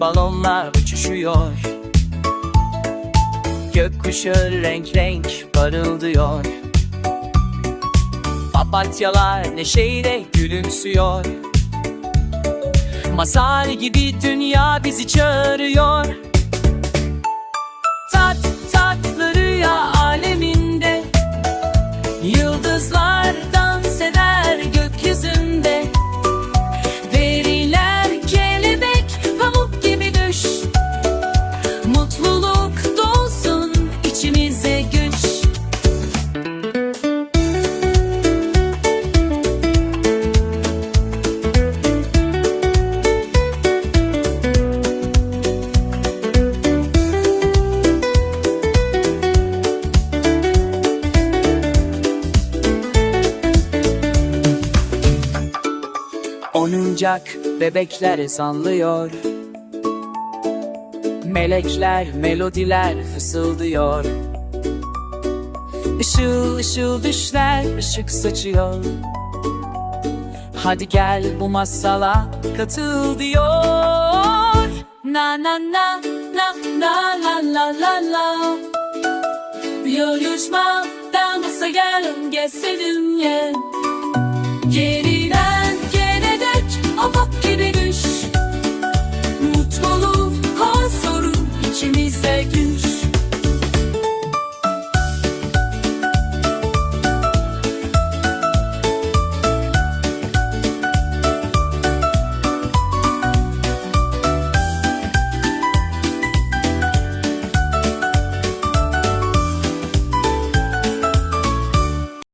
balonlar uçuşuyor. Gökkuşağı renk renk parıldıyor. Papatyalar neşeyle gülümsüyor. Masal gibi dünya bizi çağırıyor Onuncak bebekler sallıyor. Melekler melodiler fısıldıyor. Işıl ışıl düşler ışık saçıyor. Hadi gel bu masala katıl diyor. Na na na na na la la la la. Yarışma dansa gel gel seninle. Geri